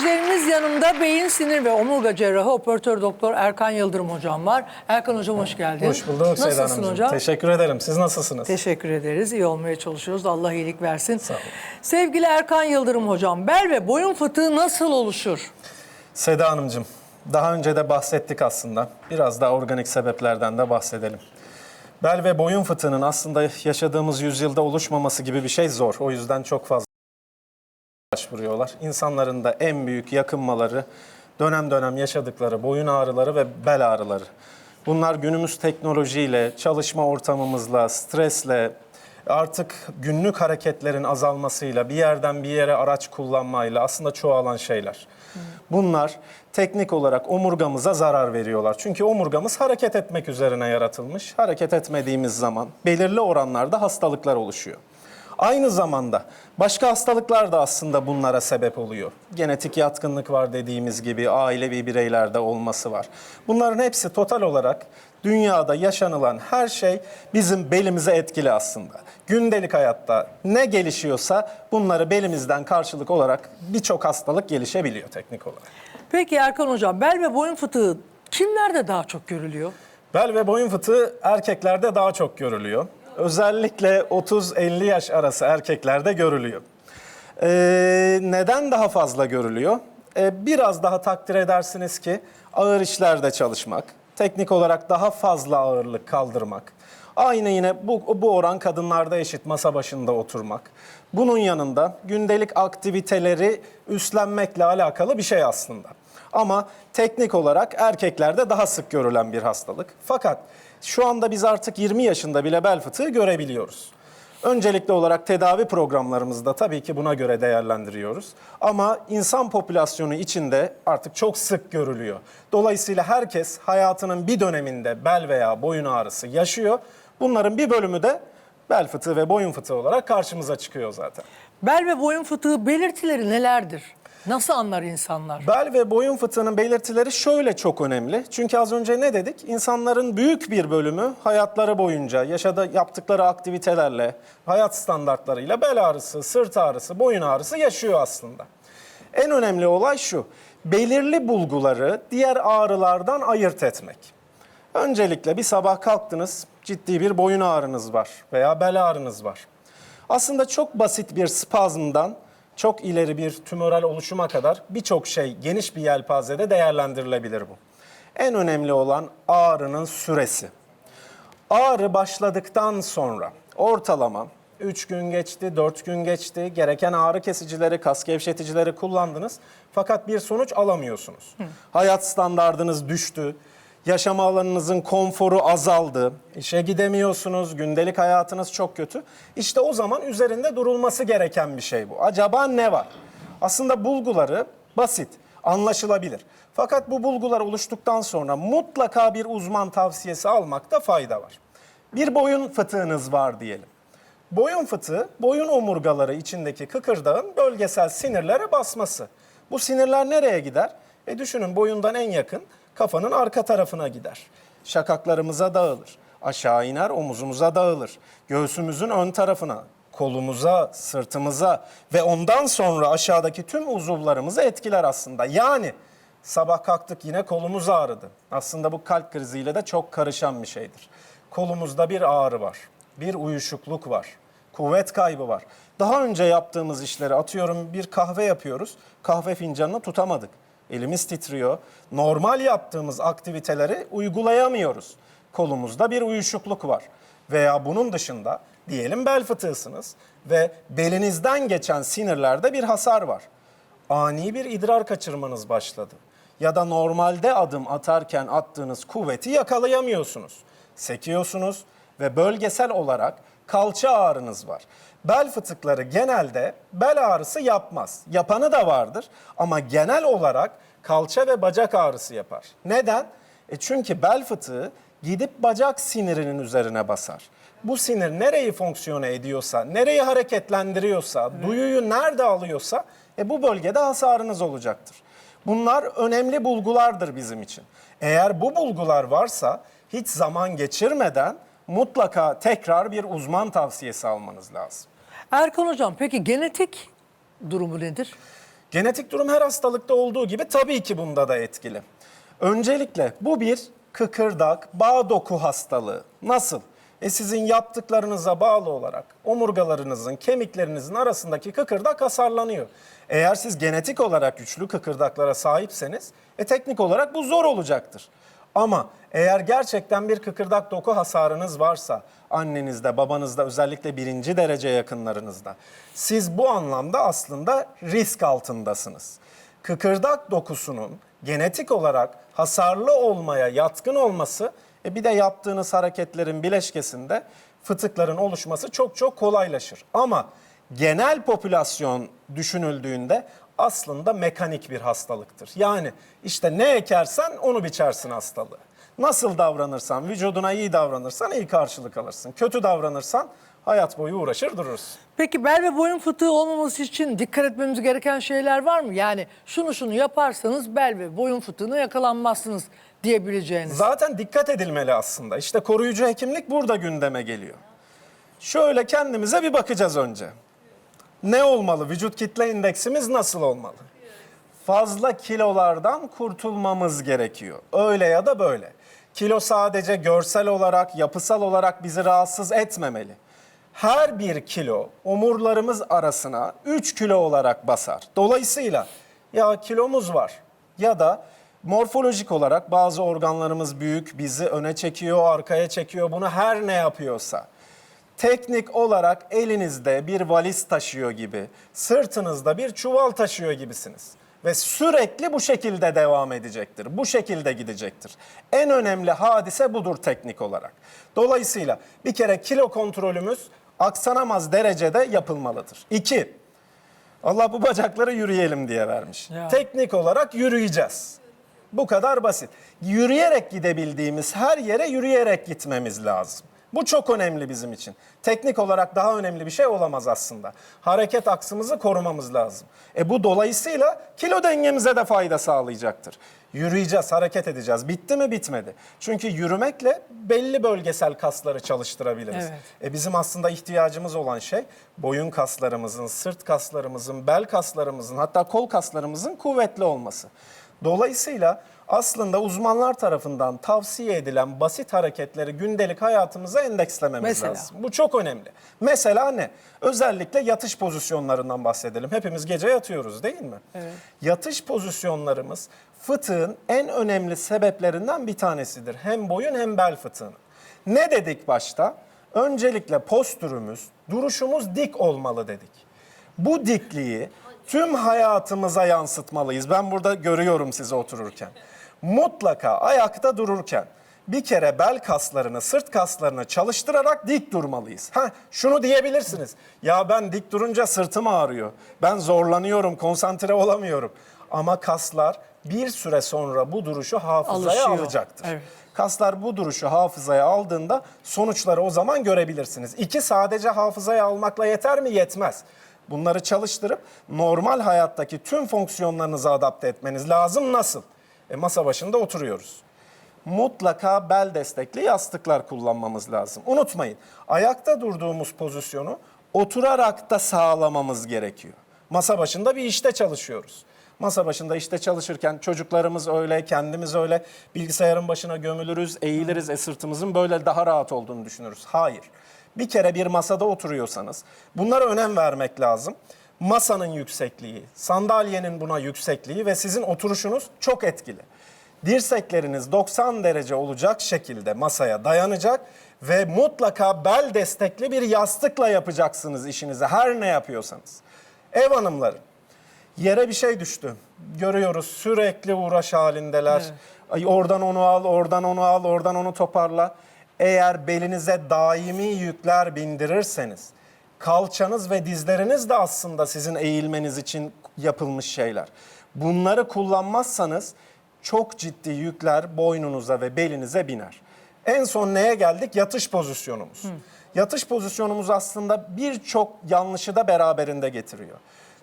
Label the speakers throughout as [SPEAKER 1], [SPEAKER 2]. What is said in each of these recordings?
[SPEAKER 1] seyircilerimiz yanımda beyin, sinir ve omurga cerrahı operatör doktor Erkan Yıldırım hocam var. Erkan hocam hoş geldin.
[SPEAKER 2] Hoş bulduk Seda
[SPEAKER 1] Nasılsın
[SPEAKER 2] Hanımcığım.
[SPEAKER 1] hocam?
[SPEAKER 2] Teşekkür ederim. Siz nasılsınız?
[SPEAKER 1] Teşekkür ederiz. İyi olmaya çalışıyoruz. Allah iyilik versin.
[SPEAKER 2] Sağ olun.
[SPEAKER 1] Sevgili Erkan Yıldırım hocam, bel ve boyun fıtığı nasıl oluşur?
[SPEAKER 2] Seda Hanımcığım, daha önce de bahsettik aslında. Biraz daha organik sebeplerden de bahsedelim. Bel ve boyun fıtığının aslında yaşadığımız yüzyılda oluşmaması gibi bir şey zor. O yüzden çok fazla başvuruyorlar. İnsanların da en büyük yakınmaları, dönem dönem yaşadıkları boyun ağrıları ve bel ağrıları. Bunlar günümüz teknolojiyle, çalışma ortamımızla, stresle, artık günlük hareketlerin azalmasıyla, bir yerden bir yere araç kullanmayla aslında çoğalan şeyler. Bunlar teknik olarak omurgamıza zarar veriyorlar. Çünkü omurgamız hareket etmek üzerine yaratılmış. Hareket etmediğimiz zaman belirli oranlarda hastalıklar oluşuyor. Aynı zamanda başka hastalıklar da aslında bunlara sebep oluyor. Genetik yatkınlık var dediğimiz gibi ailevi bireylerde olması var. Bunların hepsi total olarak dünyada yaşanılan her şey bizim belimize etkili aslında. Gündelik hayatta ne gelişiyorsa bunları belimizden karşılık olarak birçok hastalık gelişebiliyor teknik olarak.
[SPEAKER 1] Peki Erkan hocam, bel ve boyun fıtığı kimlerde daha çok görülüyor?
[SPEAKER 2] Bel ve boyun fıtığı erkeklerde daha çok görülüyor. Özellikle 30-50 yaş arası erkeklerde görülüyor. Ee, neden daha fazla görülüyor? Ee, biraz daha takdir edersiniz ki ağır işlerde çalışmak, teknik olarak daha fazla ağırlık kaldırmak. Aynı yine bu, bu oran kadınlarda eşit masa başında oturmak. Bunun yanında gündelik aktiviteleri üstlenmekle alakalı bir şey aslında. Ama teknik olarak erkeklerde daha sık görülen bir hastalık. Fakat şu anda biz artık 20 yaşında bile bel fıtığı görebiliyoruz. Öncelikli olarak tedavi programlarımızda tabii ki buna göre değerlendiriyoruz. Ama insan popülasyonu içinde artık çok sık görülüyor. Dolayısıyla herkes hayatının bir döneminde bel veya boyun ağrısı yaşıyor. Bunların bir bölümü de bel fıtığı ve boyun fıtığı olarak karşımıza çıkıyor zaten.
[SPEAKER 1] Bel ve boyun fıtığı belirtileri nelerdir? Nasıl anlar insanlar?
[SPEAKER 2] Bel ve boyun fıtığının belirtileri şöyle çok önemli. Çünkü az önce ne dedik? İnsanların büyük bir bölümü hayatları boyunca yaşadığı yaptıkları aktivitelerle, hayat standartlarıyla bel ağrısı, sırt ağrısı, boyun ağrısı yaşıyor aslında. En önemli olay şu. Belirli bulguları diğer ağrılardan ayırt etmek. Öncelikle bir sabah kalktınız, ciddi bir boyun ağrınız var veya bel ağrınız var. Aslında çok basit bir spazmdan çok ileri bir tümöral oluşuma kadar birçok şey geniş bir yelpazede değerlendirilebilir bu. En önemli olan ağrının süresi. Ağrı başladıktan sonra ortalama 3 gün geçti, 4 gün geçti. Gereken ağrı kesicileri, kas gevşeticileri kullandınız. Fakat bir sonuç alamıyorsunuz. Hayat standardınız düştü. Yaşam alanınızın konforu azaldı. İşe gidemiyorsunuz. Gündelik hayatınız çok kötü. İşte o zaman üzerinde durulması gereken bir şey bu. Acaba ne var? Aslında bulguları basit, anlaşılabilir. Fakat bu bulgular oluştuktan sonra mutlaka bir uzman tavsiyesi almakta fayda var. Bir boyun fıtığınız var diyelim. Boyun fıtığı, boyun omurgaları içindeki kıkırdağın bölgesel sinirlere basması. Bu sinirler nereye gider? E düşünün boyundan en yakın kafanın arka tarafına gider. Şakaklarımıza dağılır. Aşağı iner omuzumuza dağılır. Göğsümüzün ön tarafına, kolumuza, sırtımıza ve ondan sonra aşağıdaki tüm uzuvlarımızı etkiler aslında. Yani sabah kalktık yine kolumuz ağrıdı. Aslında bu kalp kriziyle de çok karışan bir şeydir. Kolumuzda bir ağrı var, bir uyuşukluk var, kuvvet kaybı var. Daha önce yaptığımız işleri atıyorum bir kahve yapıyoruz, kahve fincanını tutamadık. Elimiz titriyor. Normal yaptığımız aktiviteleri uygulayamıyoruz. Kolumuzda bir uyuşukluk var. Veya bunun dışında diyelim bel fıtığısınız ve belinizden geçen sinirlerde bir hasar var. Ani bir idrar kaçırmanız başladı. Ya da normalde adım atarken attığınız kuvveti yakalayamıyorsunuz. Sekiyorsunuz ve bölgesel olarak kalça ağrınız var. Bel fıtıkları genelde bel ağrısı yapmaz. Yapanı da vardır ama genel olarak kalça ve bacak ağrısı yapar. Neden? E çünkü bel fıtığı gidip bacak sinirinin üzerine basar. Bu sinir nereyi fonksiyone ediyorsa, nereyi hareketlendiriyorsa, duyuyu nerede alıyorsa e bu bölgede hasarınız olacaktır. Bunlar önemli bulgulardır bizim için. Eğer bu bulgular varsa hiç zaman geçirmeden mutlaka tekrar bir uzman tavsiyesi almanız lazım.
[SPEAKER 1] Erkan hocam peki genetik durumu nedir?
[SPEAKER 2] Genetik durum her hastalıkta olduğu gibi tabii ki bunda da etkili. Öncelikle bu bir kıkırdak, bağ doku hastalığı. Nasıl? E sizin yaptıklarınıza bağlı olarak omurgalarınızın, kemiklerinizin arasındaki kıkırdak hasarlanıyor. Eğer siz genetik olarak güçlü kıkırdaklara sahipseniz, e teknik olarak bu zor olacaktır. Ama eğer gerçekten bir kıkırdak doku hasarınız varsa annenizde, babanızda özellikle birinci derece yakınlarınızda siz bu anlamda aslında risk altındasınız. Kıkırdak dokusunun genetik olarak hasarlı olmaya yatkın olması e bir de yaptığınız hareketlerin bileşkesinde fıtıkların oluşması çok çok kolaylaşır. Ama genel popülasyon düşünüldüğünde aslında mekanik bir hastalıktır. Yani işte ne ekersen onu biçersin hastalığı. Nasıl davranırsan, vücuduna iyi davranırsan iyi karşılık alırsın. Kötü davranırsan hayat boyu uğraşır durursun.
[SPEAKER 1] Peki bel ve boyun fıtığı olmaması için dikkat etmemiz gereken şeyler var mı? Yani şunu şunu yaparsanız bel ve boyun fıtığına yakalanmazsınız diyebileceğiniz.
[SPEAKER 2] Zaten dikkat edilmeli aslında. İşte koruyucu hekimlik burada gündeme geliyor. Şöyle kendimize bir bakacağız önce. Ne olmalı? Vücut kitle indeksimiz nasıl olmalı? Fazla kilolardan kurtulmamız gerekiyor. Öyle ya da böyle. Kilo sadece görsel olarak, yapısal olarak bizi rahatsız etmemeli. Her bir kilo omurlarımız arasına 3 kilo olarak basar. Dolayısıyla ya kilomuz var ya da morfolojik olarak bazı organlarımız büyük, bizi öne çekiyor, arkaya çekiyor. Bunu her ne yapıyorsa teknik olarak elinizde bir valiz taşıyor gibi, sırtınızda bir çuval taşıyor gibisiniz. Ve sürekli bu şekilde devam edecektir. Bu şekilde gidecektir. En önemli hadise budur teknik olarak. Dolayısıyla bir kere kilo kontrolümüz aksanamaz derecede yapılmalıdır. İki, Allah bu bacakları yürüyelim diye vermiş.
[SPEAKER 1] Ya.
[SPEAKER 2] Teknik olarak yürüyeceğiz. Bu kadar basit. Yürüyerek gidebildiğimiz her yere yürüyerek gitmemiz lazım. Bu çok önemli bizim için. Teknik olarak daha önemli bir şey olamaz aslında. Hareket aksımızı korumamız lazım. E bu dolayısıyla kilo dengemize de fayda sağlayacaktır. Yürüyeceğiz, hareket edeceğiz. Bitti mi? Bitmedi. Çünkü yürümekle belli bölgesel kasları çalıştırabiliriz.
[SPEAKER 1] Evet.
[SPEAKER 2] E bizim aslında ihtiyacımız olan şey boyun kaslarımızın, sırt kaslarımızın, bel kaslarımızın hatta kol kaslarımızın kuvvetli olması. Dolayısıyla aslında uzmanlar tarafından tavsiye edilen basit hareketleri gündelik hayatımıza endekslememiz
[SPEAKER 1] Mesela?
[SPEAKER 2] lazım. Bu çok önemli. Mesela ne? Özellikle yatış pozisyonlarından bahsedelim. Hepimiz gece yatıyoruz değil mi?
[SPEAKER 1] Evet.
[SPEAKER 2] Yatış pozisyonlarımız fıtığın en önemli sebeplerinden bir tanesidir. Hem boyun hem bel fıtığının. Ne dedik başta? Öncelikle postürümüz, duruşumuz dik olmalı dedik. Bu dikliği tüm hayatımıza yansıtmalıyız. Ben burada görüyorum sizi otururken. Mutlaka ayakta dururken bir kere bel kaslarını, sırt kaslarını çalıştırarak dik durmalıyız. Ha, şunu diyebilirsiniz. Ya ben dik durunca sırtım ağrıyor. Ben zorlanıyorum, konsantre olamıyorum. Ama kaslar bir süre sonra bu duruşu hafızaya
[SPEAKER 1] Alışıyor.
[SPEAKER 2] alacaktır.
[SPEAKER 1] Evet.
[SPEAKER 2] Kaslar bu duruşu hafızaya aldığında sonuçları o zaman görebilirsiniz. İki sadece hafızaya almakla yeter mi? Yetmez. Bunları çalıştırıp normal hayattaki tüm fonksiyonlarınızı adapte etmeniz lazım. Nasıl? E, masa başında oturuyoruz. Mutlaka bel destekli yastıklar kullanmamız lazım. Unutmayın, ayakta durduğumuz pozisyonu oturarak da sağlamamız gerekiyor. Masa başında bir işte çalışıyoruz. Masa başında işte çalışırken çocuklarımız öyle, kendimiz öyle bilgisayarın başına gömülürüz, eğiliriz, e böyle daha rahat olduğunu düşünürüz. Hayır. Bir kere bir masada oturuyorsanız bunlara önem vermek lazım. Masanın yüksekliği, sandalyenin buna yüksekliği ve sizin oturuşunuz çok etkili. Dirsekleriniz 90 derece olacak şekilde masaya dayanacak ve mutlaka bel destekli bir yastıkla yapacaksınız işinizi her ne yapıyorsanız. Ev hanımları Yere bir şey düştü. Görüyoruz sürekli uğraş halindeler. Ay oradan onu al, oradan onu al, oradan onu toparla. Eğer belinize daimi yükler bindirirseniz, kalçanız ve dizleriniz de aslında sizin eğilmeniz için yapılmış şeyler. Bunları kullanmazsanız çok ciddi yükler boynunuza ve belinize biner. En son neye geldik? Yatış pozisyonumuz. Yatış pozisyonumuz aslında birçok yanlışı da beraberinde getiriyor.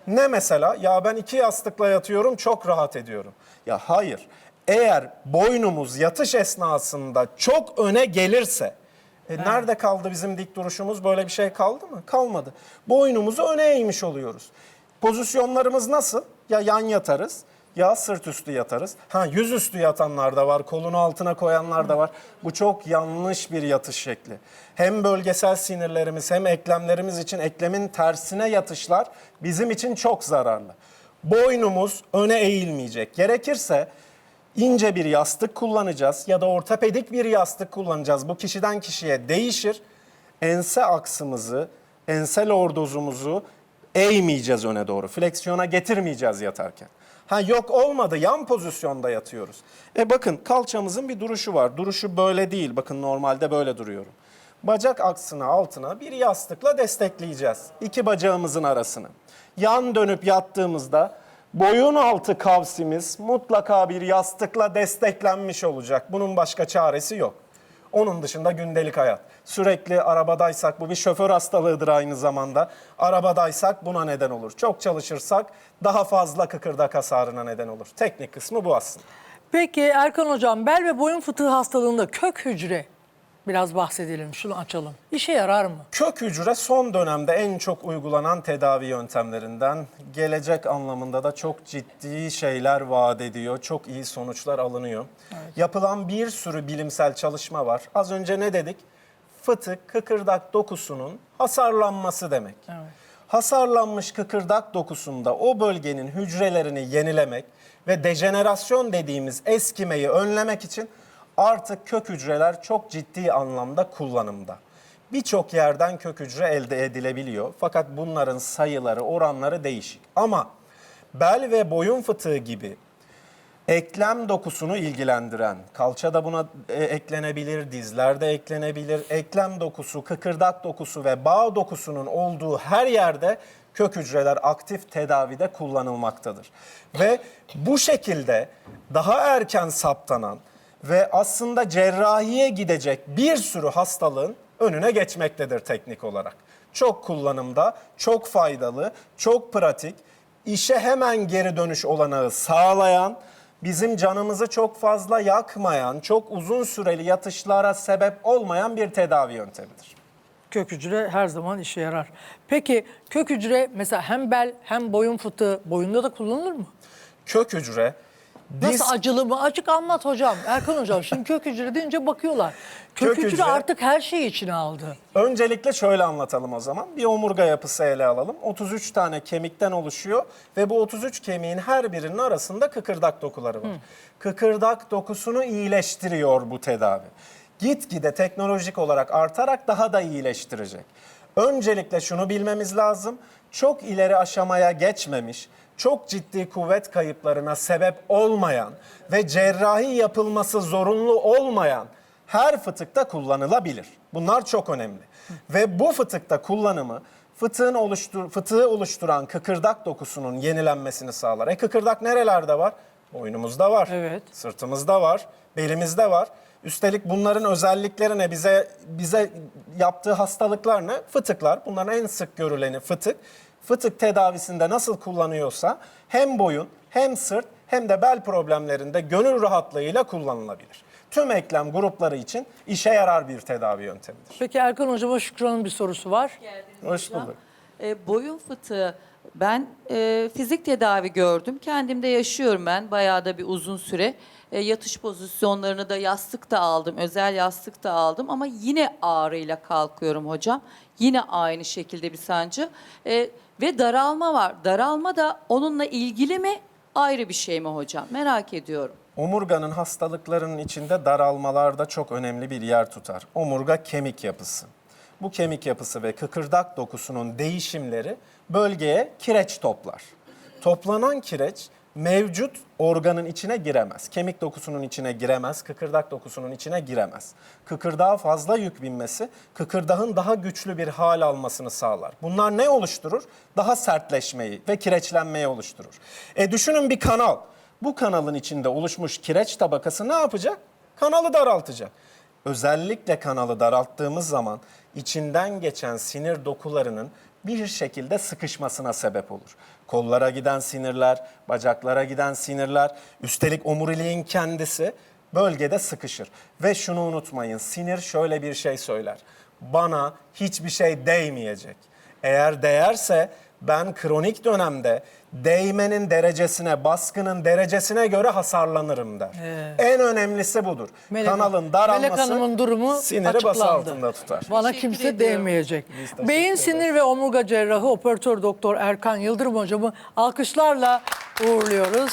[SPEAKER 2] Ne mesela? Ya ben iki yastıkla yatıyorum çok rahat ediyorum. Ya hayır. Eğer boynumuz yatış esnasında çok öne gelirse e nerede kaldı bizim dik duruşumuz? Böyle bir şey kaldı mı? Kalmadı. Boynumuzu öne eğmiş oluyoruz. Pozisyonlarımız nasıl? Ya yan yatarız ya sırt üstü yatarız. Ha yüzüstü yatanlar da var, kolunu altına koyanlar da var. Bu çok yanlış bir yatış şekli. Hem bölgesel sinirlerimiz hem eklemlerimiz için eklemin tersine yatışlar bizim için çok zararlı. Boynumuz öne eğilmeyecek. Gerekirse ince bir yastık kullanacağız ya da ortopedik bir yastık kullanacağız. Bu kişiden kişiye değişir. Ense aksımızı, ense lordozumuzu eğmeyeceğiz öne doğru. Fleksiyona getirmeyeceğiz yatarken. Ha yok olmadı yan pozisyonda yatıyoruz. E bakın kalçamızın bir duruşu var. Duruşu böyle değil. Bakın normalde böyle duruyorum. Bacak aksına altına bir yastıkla destekleyeceğiz. İki bacağımızın arasını. Yan dönüp yattığımızda boyun altı kavsimiz mutlaka bir yastıkla desteklenmiş olacak. Bunun başka çaresi yok. Onun dışında gündelik hayat. Sürekli arabadaysak bu bir şoför hastalığıdır aynı zamanda. Arabadaysak buna neden olur. Çok çalışırsak daha fazla kıkırdak hasarına neden olur. Teknik kısmı bu aslında.
[SPEAKER 1] Peki Erkan Hocam bel ve boyun fıtığı hastalığında kök hücre biraz bahsedelim şunu açalım. İşe yarar mı?
[SPEAKER 2] Kök hücre son dönemde en çok uygulanan tedavi yöntemlerinden. Gelecek anlamında da çok ciddi şeyler vaat ediyor. Çok iyi sonuçlar alınıyor. Yapılan bir sürü bilimsel çalışma var. Az önce ne dedik? Fıtık, kıkırdak dokusunun hasarlanması demek. Hasarlanmış kıkırdak dokusunda o bölgenin hücrelerini yenilemek ve dejenerasyon dediğimiz eskimeyi önlemek için artık kök hücreler çok ciddi anlamda kullanımda. Birçok yerden kök hücre elde edilebiliyor. Fakat bunların sayıları, oranları değişik. Ama bel ve boyun fıtığı gibi eklem dokusunu ilgilendiren, kalça da buna e, eklenebilir, dizler de eklenebilir. Eklem dokusu, kıkırdak dokusu ve bağ dokusunun olduğu her yerde kök hücreler aktif tedavide kullanılmaktadır. Ve bu şekilde daha erken saptanan ve aslında cerrahiye gidecek bir sürü hastalığın önüne geçmektedir teknik olarak. Çok kullanımda, çok faydalı, çok pratik, işe hemen geri dönüş olanağı sağlayan, bizim canımızı çok fazla yakmayan, çok uzun süreli yatışlara sebep olmayan bir tedavi yöntemidir.
[SPEAKER 1] Kök hücre her zaman işe yarar. Peki kök hücre mesela hem bel hem boyun fıtığı boyunda da kullanılır mı?
[SPEAKER 2] Kök hücre biz
[SPEAKER 1] Nasıl acılı mı? Açık anlat hocam. Erkan hocam şimdi kök hücre deyince bakıyorlar. Kök,
[SPEAKER 2] Kök
[SPEAKER 1] hücre,
[SPEAKER 2] hücre-
[SPEAKER 1] artık her şeyi içine aldı.
[SPEAKER 2] Öncelikle şöyle anlatalım o zaman. Bir omurga yapısı ele alalım. 33 tane kemikten oluşuyor ve bu 33 kemiğin her birinin arasında kıkırdak dokuları var. Kıkırdak dokusunu iyileştiriyor bu tedavi. Gitgide teknolojik olarak artarak daha da iyileştirecek. Öncelikle şunu bilmemiz lazım. Çok ileri aşamaya geçmemiş, çok ciddi kuvvet kayıplarına sebep olmayan ve cerrahi yapılması zorunlu olmayan her fıtıkta kullanılabilir. Bunlar çok önemli. Ve bu fıtıkta kullanımı fıtığın oluştur fıtığı oluşturan kıkırdak dokusunun yenilenmesini sağlar. E kıkırdak nerelerde var? Boynumuzda var.
[SPEAKER 1] Evet.
[SPEAKER 2] Sırtımızda var, belimizde var. Üstelik bunların özellikleri ne? Bize bize yaptığı hastalıklar ne? Fıtıklar. Bunların en sık görüleni fıtık. Fıtık tedavisinde nasıl kullanıyorsa hem boyun, hem sırt, hem de bel problemlerinde gönül rahatlığıyla kullanılabilir. Tüm eklem grupları için işe yarar bir tedavi yöntemidir.
[SPEAKER 1] Peki Erkan hocama Şükran'ın bir sorusu var.
[SPEAKER 2] Hoş bulduk.
[SPEAKER 3] E, boyun fıtığı ben e, fizik tedavi gördüm. Kendimde yaşıyorum ben bayağı da bir uzun süre. E, yatış pozisyonlarını da yastık da aldım. Özel yastık da aldım ama yine ağrıyla kalkıyorum hocam. Yine aynı şekilde bir sancı. E, ve daralma var. Daralma da onunla ilgili mi? Ayrı bir şey mi hocam? Merak ediyorum.
[SPEAKER 2] Omurganın hastalıklarının içinde daralmalar da çok önemli bir yer tutar. Omurga kemik yapısı. Bu kemik yapısı ve kıkırdak dokusunun değişimleri bölgeye kireç toplar. Toplanan kireç mevcut organın içine giremez. Kemik dokusunun içine giremez, kıkırdak dokusunun içine giremez. Kıkırdağa fazla yük binmesi, kıkırdağın daha güçlü bir hal almasını sağlar. Bunlar ne oluşturur? Daha sertleşmeyi ve kireçlenmeyi oluşturur. E düşünün bir kanal. Bu kanalın içinde oluşmuş kireç tabakası ne yapacak? Kanalı daraltacak. Özellikle kanalı daralttığımız zaman içinden geçen sinir dokularının bir şekilde sıkışmasına sebep olur. Kollara giden sinirler, bacaklara giden sinirler, üstelik omuriliğin kendisi bölgede sıkışır. Ve şunu unutmayın, sinir şöyle bir şey söyler. Bana hiçbir şey değmeyecek. Eğer değerse ben kronik dönemde değmenin derecesine, baskının derecesine göre hasarlanırım der. En önemlisi budur.
[SPEAKER 1] Melek-
[SPEAKER 2] Kanalın daralması
[SPEAKER 1] Melek Hanım'ın durumu
[SPEAKER 2] siniri bası
[SPEAKER 1] açıklandı.
[SPEAKER 2] altında tutar.
[SPEAKER 1] Bana
[SPEAKER 3] Teşekkür
[SPEAKER 1] kimse
[SPEAKER 3] ediyorum.
[SPEAKER 1] değmeyecek. Beyin sinir ve omurga cerrahı operatör doktor Erkan Yıldırım hocamı alkışlarla uğurluyoruz.